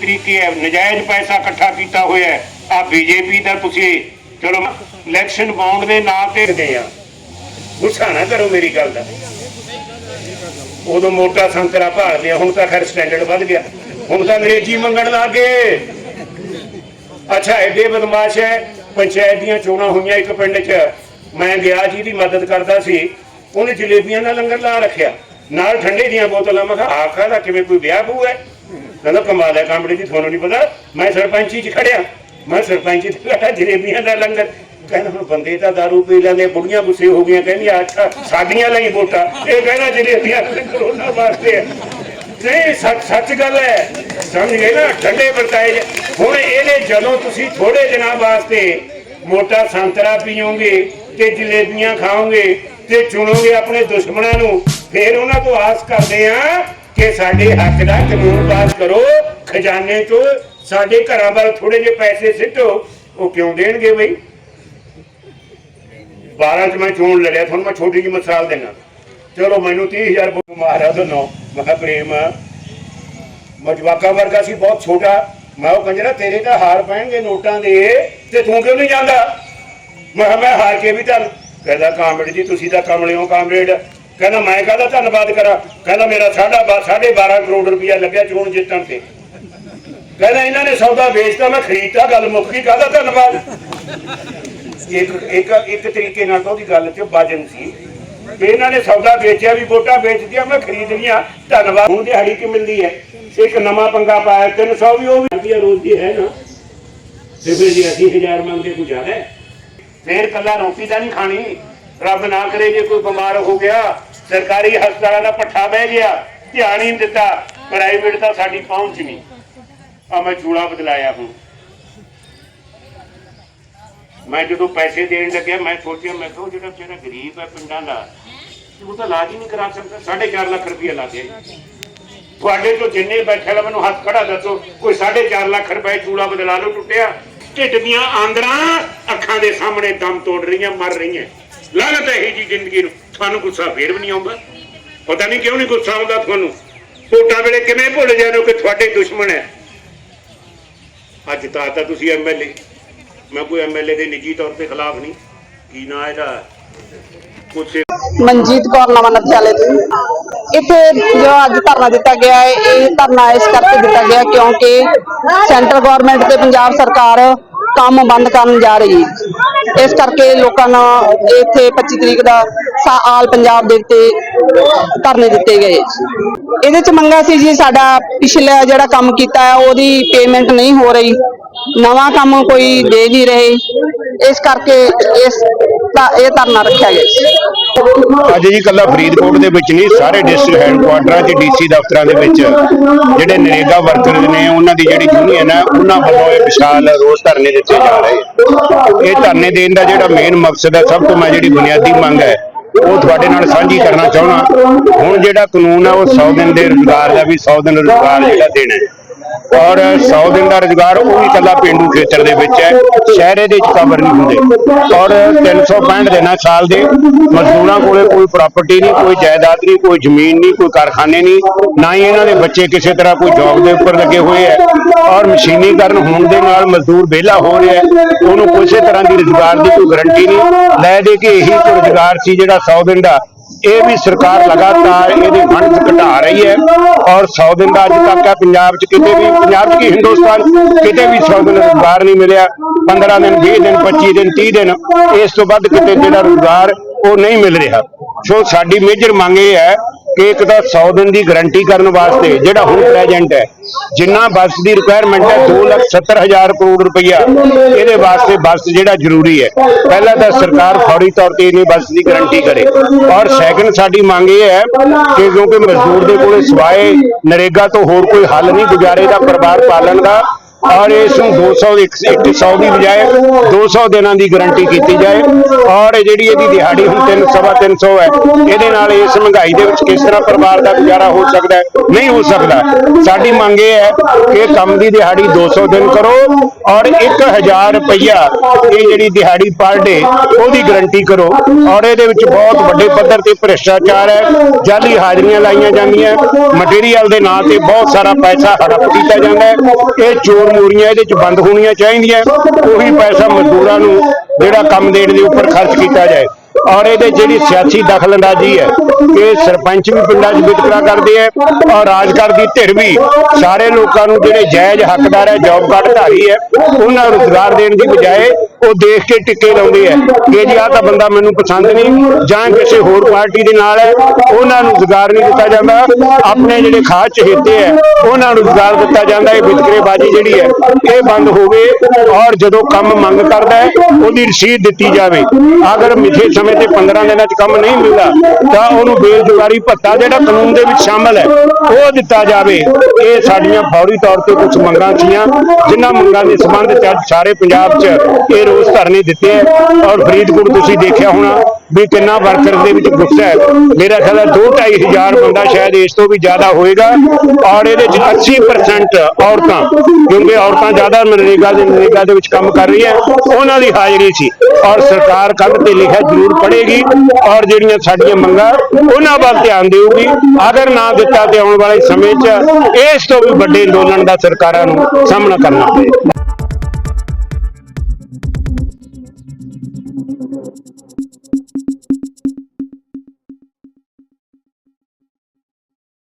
ਤਰੀਕੇ ਹੈ, ਨਜਾਇਜ਼ ਪੈਸਾ ਇਕੱਠਾ ਕੀਤਾ ਹੋਇਆ ਹੈ। ਆ ਬੀਜੇਪੀ ਦਾ ਤੁਸੀਂ ਚਲੋ ਇਲੈਕਸ਼ਨ ਬਾਉਂਡ ਦੇ ਨਾਂ ਤੇ ਗਏ ਆ। ਗੁੱਸਾ ਨਾ ਕਰੋ ਮੇਰੀ ਗੱਲ ਦਾ। ਉਦੋਂ ਮੋਟਾ ਸੰਤਰਾ ਭਾਲ ਲਿਆ, ਹੁਣ ਤਾਂ ਖੈਰ ਸਟੈਂਡਰਡ ਵੱਧ ਗਿਆ। ਹੁਣ ਤਾਂ ਅੰਗਰੇਜ਼ੀ ਮੰਗਣ ਲੱਗ ਗਏ। ਅੱਛਾ, ਐਡੇ ਬਦਮਾਸ਼ ਹੈ, ਪੰਚਾਇਤ ਦੀਆਂ ਚੋਣਾਂ ਹੋਈਆਂ ਇੱਕ ਪਿੰਡ 'ਚ। ਮੈਂ ਗਿਆ ਜੀ ਦੀ ਮਦਦ ਕਰਦਾ ਸੀ, ਉਹਨੇ ਜਲੇਬੀਆਂ ਦਾ ਲੰਗਰ ਲਾ ਰੱਖਿਆ। ਨਾਲ ਠੰਡੇ ਦੀਆਂ ਬੋਤਲਾਂ, ਮੈਂ ਕਿਹਾ ਆਖਾ ਦਾ ਕਿਵੇਂ ਕੋਈ ਵਿਆਹ ਬੂ ਹੈ? ਕਹਿੰਦਾ ਕਮਾਲ ਹੈ, ਕਾਂਬੜੇ ਜੀ, ਤੁਹਾਨੂੰ ਨਹੀਂ ਪਤਾ, ਮੈਂ ਸਰਪੰਚੀ 'ਚ ਖੜਿਆ। ਮੈਂ ਸਰਪੰਚੀ ਤੇ ਖੜਾ, ਜਲੇਬੀਆਂ ਦਾ ਲੰਗਰ। ਕਹਿੰਦਾ, ਹੁਣ ਬੰਦੇ ਤਾਂ ਦਾਰੂ ਪੀ ਲੈਂਦੇ, ਬੁੜੀਆਂ ਗੁੱਸੇ ਹੋ ਗਈਆਂ ਕਹਿੰਦੀਆਂ ਅੱਛਾ ਸਾਡੀਆਂ ਲਈ ਵੋਟਾਂ। ਇਹ ਕਹਿੰਦਾ, ਜਲੇਬੀਆਂ ਦਾ ਵਾਸਤੇ ਨਹੀਂ, ਸੱਚ ਸੱਚ ਗੱਲ ਹੈ। ਸਮਝ ਗਏ ਨਾ, ਠੰਡੇ ਵਰਤਾਏ ਹੁਣ ਇਹਦੇ ਜਦੋਂ ਤੁਸੀਂ ਥੋੜੇ ਦਿਨਾਂ ਵਾਸਤੇ ਮੋਟਾ ਸੰਤਰਾ ਪੀਓਗੇ ਤੇ ਜਲੇਬੀਆਂ ਖਾਓਗੇ ਤੇ ਚੁਣੋਗੇ ਆਪਣੇ ਦੁਸ਼ਮਣਾਂ ਨੂੰ, ਫੇਰ ਉਹਨਾਂ ਤੋਂ ਆਸ ਕਰਦੇ ਆ ਕਿ ਸਾਡੇ ਹੱਕ ਦਾ ਕਾਨੂੰਨ ਪਾਸ ਕਰੋ, ਖਜ਼ਾਨੇ ਤੋਂ ਸਾਡੇ ਘਰਾਂ ਵੱਲ ਥੋੜੇ ਜਿਹੇ ਪੈਸੇ ਸਿੱਟੋ, ਉਹ ਕਿਉਂ ਦੇਣਗੇ ਬਈ? 12 ਚ ਮੈਂ ਚੋਣ ਲੜਿਆ, ਤੁਹਾਨੂੰ ਮੈਂ ਛੋਟੀ ਜਿਹੀ ਮਿਸਾਲ ਦੇਣਾ ਚਲੋ ਮੈਨੂੰ 30000 ਬੁੱਕ ਨੋ ਮੈਂ ਕਿਹਾ ਪ੍ਰੇਮ ਮਜਵਾਕਾ ਵਰਗਾ ਸੀ, ਬਹੁਤ ਛੋਟਾ। ਮੈਂ ਉਹ ਕੰਜਰਾ ਤੇਰੇ ਤਾਂ ਹਾਰ ਪੈਣਗੇ ਨੋਟਾਂ ਦੇ, ਤੇ ਤੂੰ ਕਿਉਂ ਨਹੀਂ ਜਾਂਦਾ? ਮੈਂ ਕਿਹਾ, ਮੈਂ ਹਾਰ ਕੇ ਵੀ ਚੱਲ ਕਹਿੰਦਾ, ਕਾਮਰੇਡ ਜੀ, ਤੁਸੀਂ ਤਾਂ ਕਮਲੇ ਹੋ ਕਾਮਰੇਡ। ਕਹਿੰਦਾ, ਮੈਂ ਕਾਹਦਾ ਧੰਨਵਾਦ ਕਰਾਂ? ਕਹਿੰਦਾ, ਮੇਰਾ ਸਾਢਾ ਬਾ- ਸਾਢੇ 12 ਕਰੋੜ ਰੁਪਇਆ ਲੱਗਿਆ ਚੋਣ ਜਿੱਤਣ ਤੇ। ਕਹਿੰਦਾ, ਇਹਨਾਂ ਨੇ ਸੌਦਾ ਵੇਚਤਾ, ਮੈਂ ਖਰੀਦਤਾ, ਗੱਲ ਮੁੱਕ ਗਈ, ਕਾਹਦਾ ਧੰਨਵਾਦ? ਇੱਕ ਇੱਕ ਇੱਕ ਤਰੀਕੇ ਨਾਲ ਤਾਂ ਉਹਦੀ ਗੱਲ ਚ ਵਜਨ ਸੀ। ਵੀ ਇਹਨਾਂ ਨੇ ਸੌਦਾ ਵੇਚਿਆ, ਵੀ ਵੋਟਾਂ ਵੇਚਦੀਆਂ ਮੈਂ ਖਰੀਦ ਲਈਆਂ ਧੰਨਵਾਦ। ਹੁਣ ਦਿਹਾੜੀ ਕਿ ਮਿਲਦੀ ਹੈ? ਇੱਕ ਨਵਾਂ ਪੰਗਾ ਪਾਇਆ 300 ਵੀ ਉਹ ਵੀ ਰੋਜ਼ ਦੀ ਹੈ ਨਾ। ਤੇ ਫਿਰ ਜੀ ਅਸੀਂ ਹਜ਼ਾਰ ਮੰਗਦੇ, ਕੋਈ ਜ਼ਿਆਦਾ ਹੈ? ਫੇਰ ਕੱਲਾ ਰੋਟੀ ਤਾਂ ਨਹੀਂ ਖਾਣੀ। ਰੱਬ ਨਾ ਕਰੇ ਜੇ ਕੋਈ ਬਿਮਾਰ ਹੋ ਗਿਆ। ਸਰਕਾਰੀ ਹਸਪਤਾਲਾਂ ਦਾ ਪੱਠਾ ਬਹਿ ਗਿਆ, ਧਿਆਨ ਹੀ ਨਹੀਂ ਦਿੱਤਾ ਪ੍ਰਾਈਵੇਟ ਤਾਂ ਸਾਡੀ ਪਹੁੰਚ ਨਹੀਂ। ਆ ਮੈਂ ਚੂੜਾ ਬਦਲਾਇਆ ਹੁਣ। ਮੈਂ ਜਦੋਂ ਪੈਸੇ ਦੇਣ ਲੱਗਿਆ, ਮੈਂ ਸੋਚਿਆ, ਮੈਂ ਕਿਹਾ ਉਹ ਜਿਹੜਾ ਵਿਚਾਰਾ ਗਰੀਬ ਹੈ ਪਿੰਡਾਂ ਦਾ ਉਹ ਤਾਂ ਇਲਾਜ ਹੀ ਨਹੀਂ ਕਰਾ ਸਕਦਾ 4.5 ਲੱਖ ਰੁਪਏ ਲੱਗੇ ਤੁਹਾਡੇ ਤੋਂ ਜਿੰਨੇ ਬੈਠੇ ਲਾ ਮੈਨੂੰ ਹੱਥ ਖੜਾ ਦੱਸੋ, ਕੋਈ 4.5 ਲੱਖ ਰੁਪਏ ਚੂਲਾ ਬਦਲਾ ਲਓ, ਟੁੱਟਿਆ। ਢਿੱਡ ਦੀਆਂ ਆਂਦਰਾਂ ਅੱਖਾਂ ਦੇ ਸਾਹਮਣੇ ਦਮ ਤੋੜ ਰਹੀਆਂ, ਮਰ ਰਹੀਆਂ। ਲਾਨਤ ਹੈ ਇਹ ਜੀ ਜ਼ਿੰਦਗੀ ਨੂੰ। ਤੁਹਾਨੂੰ ਗੁੱਸਾ ਫੇਰ ਵੀ ਨਹੀਂ ਆਉਂਦਾ। ਪਤਾ ਨਹੀਂ ਕਿਉਂ ਨਹੀਂ ਗੁੱਸਾ ਆਉਂਦਾ ਤੁਹਾਨੂੰ। ਵੋਟਾਂ ਵੇਲੇ ਕਿਵੇਂ ਭੁੱਲ ਜਾਂਦੇ ਕਿ ਤੁਹਾਡੇ ਦੁਸ਼ਮਣ ਹੈ। ਅੱਜ ਤਾਂ ਤਾਂ ਤੁਸੀਂ ਐਮਐਲਏ ਮੈਂ ਕੋਈ ਐਮਐਲਏ ਦੇ ਨਿੱਜੀ ਤੌਰ ਤੇ ਖਿਲਾਫ ਨਹੀਂ। ਕੀ ਨਾ ਇਹਦਾ? ਕੁਛ ਮਨਜੀਤ ਕੌਰ ਨਵਾਂ ਨਥਿਆਲੇ ਤੋਂ। ਇੱਥੇ ਜੋ ਅੱਜ ਧਰਨਾ ਦਿੱਤਾ ਗਿਆ ਹੈ, ਇਹ ਧਰਨਾ ਇਸ ਕਰਕੇ ਦਿੱਤਾ ਗਿਆ ਕਿਉਂਕਿ ਸੈਂਟਰ ਗਵਰਨਮੈਂਟ ਤੇ ਪੰਜਾਬ ਸਰਕਾਰ ਕੰਮ ਬੰਦ ਕਰਨ ਜਾ ਰਹੀ। ਹੈ ਇਸ ਕਰਕੇ ਲੋਕਾਂ ਨਾਲ ਇੱਥੇ 25 ਤਰੀਕ ਦਾ ਆਲ ਪੰਜਾਬ ਦੇ ਉੱਤੇ ਧਰਨੇ ਦਿੱਤੇ ਗਏ। ਇਹਦੇ ਚ ਮੰਗਾ ਸੀ ਜੀ, ਸਾਡਾ ਪਿਛਲਾ ਜਿਹੜਾ ਕੰਮ ਕੀਤਾ ਹੈ, ਉਹਦੀ ਪੇਮੈਂਟ ਨਹੀਂ ਹੋ ਰਹੀ। ਨਵਾਂ ਕੰਮ ਕੋਈ ਦੇ ਨਹੀਂ ਰਹੇ। ਇਸ ਕਰਕੇ ਇਸ ਇਹ ਧਰਨਾ ਰੱਖਿਆ ਗਿਆ। ਸੀ ਅੱਜ ਜੀ ਕੱਲਾ ਫਰੀਦਕੋਟ ਦੇ ਵਿੱਚ ਨਹੀਂ, ਸਾਰੇ ਡਿਸਟ੍ਰਿਕਟ ਹੈੱਡਕੁਆਟਰਾਂ ਤੇ ਡੀਸੀ ਦਫ਼ਤਰਾਂ ਦੇ ਵਿੱਚ ਜਿਹੜੇ ਨਰੇਗਾ ਵਰਕਰ ਨੇ, ਉਹਨਾਂ ਦੀ ਜਿਹੜੀ ਯੂਨੀਅਨ ਹੈ, ਉਹਨਾਂ ਵੱਲੋਂ ਇਹ ਵਿਸ਼ਾਲ ਰੋਸ ਧਰਨੇ ਦਿੱਤੇ ਜਾ ਰਹੇ ਇਹ ਧਰਨੇ ਦੇਣ ਦਾ ਜਿਹੜਾ ਮੇਨ ਮਕਸਦ ਹੈ, ਸਭ ਤੋਂ ਮੈਂ ਜਿਹੜੀ ਬੁਨਿਆਦੀ ਮੰਗ ਹੈ, ਉਹ ਤੁਹਾਡੇ ਨਾਲ ਸਾਂਝੀ ਕਰਨਾ ਚਾਹੁੰਦਾ। ਹੁਣ ਜਿਹੜਾ ਕਾਨੂੰਨ ਹੈ, ਉਹ 100 ਦਿਨ ਦੇ ਰੁਜ਼ਗਾਰ ਦਾ ਵੀ 100 ਦਿਨ ਰੁਜ਼ਗਾਰ ਜਿਹੜਾ ਦੇਣਾ ਹੈ। ਔਰ 100 ਦਿਨ ਦਾ ਰੁਜ਼ਗਾਰ ਉਹ ਵੀ ਇਕੱਲਾ ਪਿੰਡੂ ਖੇਤਰ ਦੇ ਵਿੱਚ ਹੈ, ਸ਼ਹਿਰੇ ਦੇ ਵਿੱਚ ਕਵਰ ਨਹੀਂ ਹੁੰਦੇ। ਔਰ 365 ਦਿਨਾਂ ਸਾਲ ਦੇ ਮਜ਼ਦੂਰਾਂ ਕੋਲੇ ਕੋਈ ਪ੍ਰਾਪਰਟੀ ਨਹੀਂ, ਕੋਈ ਜਾਇਦਾਦ ਨਹੀਂ, ਕੋਈ ਜ਼ਮੀਨ ਨਹੀਂ, ਕੋਈ ਕਾਰਖਾਨੇ ਨਹੀਂ, ਨਾ ਹੀ ਇਹਨਾਂ ਦੇ ਬੱਚੇ ਕਿਸੇ ਤਰ੍ਹਾਂ ਕੋਈ ਜੌਬ ਦੇ ਉੱਪਰ ਲੱਗੇ ਹੋਏ ਹੈ। ਔਰ ਮਸ਼ੀਨੀਕਰਨ ਹੋਣ ਦੇ ਨਾਲ ਮਜ਼ਦੂਰ ਵਿਹਲਾ ਹੋ ਰਿਹਾ ਹੈ, ਉਹਨੂੰ ਕਿਸੇ ਤਰ੍ਹਾਂ ਦੀ ਰੁਜ਼ਗਾਰ ਦੀ ਕੋਈ ਗਰੰਟੀ ਨਹੀਂ। ਲੈ ਦੇ ਕੇ ਇਹੀ ਰੁਜ਼ਗਾਰ ਸੀ ਜਿਹੜਾ 100 ਦਿਨ ਦਾ ਇਹ ਵੀ ਸਰਕਾਰ ਲਗਾਤਾਰ ਇਹਦੀ ਫੰਡ ਘਟਾ ਰਹੀ ਹੈ। ਔਰ 100 ਦਿਨ ਦਾ ਅੱਜ ਤੱਕ ਹੈ ਪੰਜਾਬ 'ਚ ਕਿਤੇ ਵੀ ਪੰਜਾਬ 'ਚ ਕੀ ਹਿੰਦੁਸਤਾਨ ਕਿਤੇ ਵੀ 100 ਦਿਨ ਰੁਜ਼ਗਾਰ ਨਹੀਂ ਮਿਲਿਆ। 15 ਦਿਨ 20 ਦਿਨ 25 ਦਿਨ 30 ਦਿਨ ਇਸ ਤੋਂ ਵੱਧ ਕਿਤੇ ਜਿਹੜਾ ਰੁਜ਼ਗਾਰ ਉਹ ਨਹੀਂ ਮਿਲ ਰਿਹਾ। ਸੋ ਸਾਡੀ ਮੇਜਰ ਮੰਗ ਇਹ ਹੈ ਕਿ ਇੱਕ ਤਾਂ 100 ਦਿਨ ਦੀ ਗਾਰੰਟੀ ਕਰਨ ਵਾਸਤੇ, ਜਿਹੜਾ ਹੁਣ ਪ੍ਰੈਜ਼ੈਂਟ ਹੈ, ਜਿੰਨਾ ਬੱਸ ਦੀ ਰਿਕੁਆਇਰਮੈਂਟ ਹੈ 270000 ਕਰੋੜ ਰੁਪਈਆ। ਇਹਦੇ ਵਾਸਤੇ ਬੱਸ ਜਿਹੜਾ ਜ਼ਰੂਰੀ ਹੈ। ਪਹਿਲਾਂ ਤਾਂ ਸਰਕਾਰ ਫੌਰੀ ਤੌਰ ਤੇ ਇਹਨੇ ਬੱਸ ਦੀ ਗਾਰੰਟੀ ਕਰੇ। ਔਰ ਸੈਕੰਡ ਸਾਡੀ ਮੰਗ ਇਹ ਹੈ ਕਿ ਕਿਉਂਕਿ ਮਜ਼ਦੂਰ ਦੇ ਕੋਲੇ ਸਵਾਏ ਨਰੇਗਾ ਤੋਂ ਹੋਰ ਕੋਈ ਹੱਲ ਨਹੀਂ, ਗੁਜ਼ਾਰੇ ਦਾ ਪਰਿਵਾਰ ਪਾਲਣ ਦਾ ਔਰ ਇਸ ਨੂੰ 200 ਦੀ 100 ਦੀ ਬਜਾਏ 200 ਦਿਨਾਂ ਦੀ ਗਾਰੰਟੀ ਕੀਤੀ ਜਾਏ। ਔਰ ਜਿਹੜੀ ਇਹਦੀ ਦਿਹਾੜੀ ਹੁਣ 3 ਸਵਾ 300 ਹੈ। ਇਹਦੇ ਨਾਲ ਇਸ ਮਹਿੰਗਾਈ ਦੇ ਵਿੱਚ ਕਿਸ ਤਰ੍ਹਾਂ ਪਰਿਵਾਰ ਦਾ ਗੁਜ਼ਾਰਾ ਹੋ ਸਕਦਾ ਹੈ? ਨਹੀਂ ਹੋ ਸਕਦਾ। ਸਾਡੀ ਮੰਗ ਇਹ ਹੈ ਕਿ ਕੰਮ ਦੀ ਦਿਹਾੜੀ 200 ਦਿਨ ਕਰੋ ਔਰ 1000 ਰੁਪਈਆ ਇਹ ਜਿਹੜੀ ਦਿਹਾੜੀ ਪਰ ਡੇ, ਉਹਦੀ ਗਾਰੰਟੀ ਕਰੋ। ਔਰ ਇਹਦੇ ਵਿੱਚ ਬਹੁਤ ਵੱਡੇ ਪੱਧਰ ਤੇ ਭ੍ਰਿਸ਼ਟਾਚਾਰ ਹੈ। ਜਾਲੀ ਹਾਜ਼ਰੀਆਂ ਲਾਈਆਂ ਜਾਂਦੀਆਂ। ਮਟੀਰੀਅਲ ਦੇ ਨਾਂ ਤੇ ਬਹੁਤ ਸਾਰਾ ਪੈਸਾ ਹੜਪ ਕੀਤਾ ਜਾਂਦਾ ਹੈ। ਇਹ ਚੋਰ ਮੋਰੀਆਂ ਇਹਦੇ ਚ ਬੰਦ ਹੋਣੀਆਂ ਚਾਹੀਦੀਆਂ। ਉਹੀ ਪੈਸਾ ਮਜ਼ਦੂਰਾਂ ਨੂੰ ਜਿਹੜਾ ਕੰਮ ਦੇਣ ਦੇ ਉੱਪਰ ਖਰਚ ਕੀਤਾ ਜਾਏ। ਔਰ ਇਹਦੇ ਜਿਹੜੀ ਸਿਆਸੀ ਦਖਲਅੰਦਾਜ਼ੀ ਹੈ, ਕਿ ਸਰਪੰਚ ਵੀ ਪਿੰਡਾਂ 'ਚ ਵਿਤਕਰਾ ਕਰਦੇ ਹੈ ਔਰ ਰਾਜਕਰ ਦੀ ਧਿਰ ਵੀ ਸਾਰੇ ਲੋਕਾਂ ਨੂੰ ਜਿਹੜੇ ਜਾਇਜ਼ ਹੱਕਦਾਰ ਹੈ ਜੌਬ ਕਾਰਡ ਧਾਰੀ ਹੈ, ਉਹਨਾਂ ਨੂੰ ਰੁਜ਼ਗਾਰ ਦੇਣ ਦੀ ਬਜਾਏ ਉਹ ਦੇਖ ਕੇ ਟਿੱਕੇ ਲਾਉਂਦੇ ਹੈ ਕਿ ਜੀ ਆਹ ਤਾਂ ਬੰਦਾ ਮੈਨੂੰ ਪਸੰਦ ਨਹੀਂ ਜਾਂ ਕਿਸੇ ਹੋਰ ਪਾਰਟੀ ਦੇ ਨਾਲ ਹੈ, ਉਹਨਾਂ ਨੂੰ ਰੁਜ਼ਗਾਰ ਨਹੀਂ ਦਿੱਤਾ ਜਾਂਦਾ। ਆਪਣੇ ਜਿਹੜੇ ਖਾਸ ਚਹੇਤੇ ਹੈ, ਉਹਨਾਂ ਨੂੰ ਰੁਜ਼ਗਾਰ ਦਿੱਤਾ ਜਾਂਦਾ, ਇਹ ਵਿਤਕਰੇਬਾਜ਼ੀ ਜਿਹੜੀ ਹੈ, ਇਹ ਬੰਦ ਹੋਵੇ ਔਰ ਜਦੋਂ ਕੰਮ ਮੰਗ ਕਰਦਾ ਹੈ, ਉਹਦੀ ਰਸੀਦ ਦਿੱਤੀ ਜਾਵੇ। ਅਗਰ ਮਿੱਥੇ ਸਮੇਂ ਤੇ 15 ਦਿਨਾਂ 'ਚ ਕੰਮ ਨਹੀਂ ਮਿਲਦਾ, ਤਾਂ ਉਹਨੂੰ ਬੇਰੁਜ਼ਗਾਰੀ ਭੱਤਾ ਜਿਹੜਾ ਕਾਨੂੰਨ ਦੇ ਵਿੱਚ ਸ਼ਾਮਲ ਹੈ, ਉਹ ਦਿੱਤਾ ਜਾਵੇ। ਇਹ ਸਾਡੀਆਂ ਫੌਰੀ ਤੌਰ ਤੇ ਕੁਝ ਮੰਗਾਂ ਸੀਆਂ, ਜਿਨ੍ਹਾਂ ਮੰਗਾਂ ਦੇ ਸੰਬੰਧ 'ਚ ਅੱਜ ਸਾਰੇ ਪੰਜਾਬ 'ਚ ਇਹ ਰੋਸ ਧਰਨੇ ਦਿੱਤੇ ਹੈ। ਔਰ ਫਰੀਦਕੋਟ ਤੁਸੀਂ ਦੇਖਿਆ ਹੋਣਾ ਵੀ ਕਿੰਨਾ ਵਰਕਰ ਦੇ ਵਿੱਚ ਗੁੱਸਾ ਹੈ। ਮੇਰਾ ਖਿਆਲ ਹੈ 2-2.5 ਹਜ਼ਾਰ ਬੰਦਾ ਸ਼ਾਇਦ ਇਸ ਤੋਂ ਵੀ ਜ਼ਿਆਦਾ ਹੋਏਗਾ ਔਰ ਇਹਦੇ 'ਚ 80% ਔਰਤਾਂ, ਕਿਉਂਕਿ ਔਰਤਾਂ ਜ਼ਿਆਦਾ ਮਨਰੇਗਾ ਦੇ ਮਨਰੇਗਾ ਦੇ ਵਿੱਚ ਕੰਮ ਕਰ ਰਹੀਆਂ, ਉਹਨਾਂ ਦੀ ਹਾਜ਼ਰੀ ਸੀ। ਔਰ ਸਰਕਾਰ ਕੱਢ ਤੇ ਲਿਖਿਆ ਜ਼ਰੂਰ ਪੜੇਗੀ ਔਰ ਜਿਹੜੀਆਂ ਸਾਡੀਆਂ ਮੰਗਾਂ, ਉਹਨਾਂ ਵੱਲ ਧਿਆਨ ਦੇਊਗੀ। ਅਗਰ ਨਾ ਦਿੱਤਾ ਤੇ ਆਉਣ ਵਾਲੇ ਸਮੇਂ 'ਚ ਇਸ ਤੋਂ ਵੀ ਵੱਡੇ ਅੰਦੋਲਨ ਦਾ ਸਰਕਾਰਾਂ ਨੂੰ ਸਾਹਮਣਾ ਕਰਨਾ ਪਏਗਾ।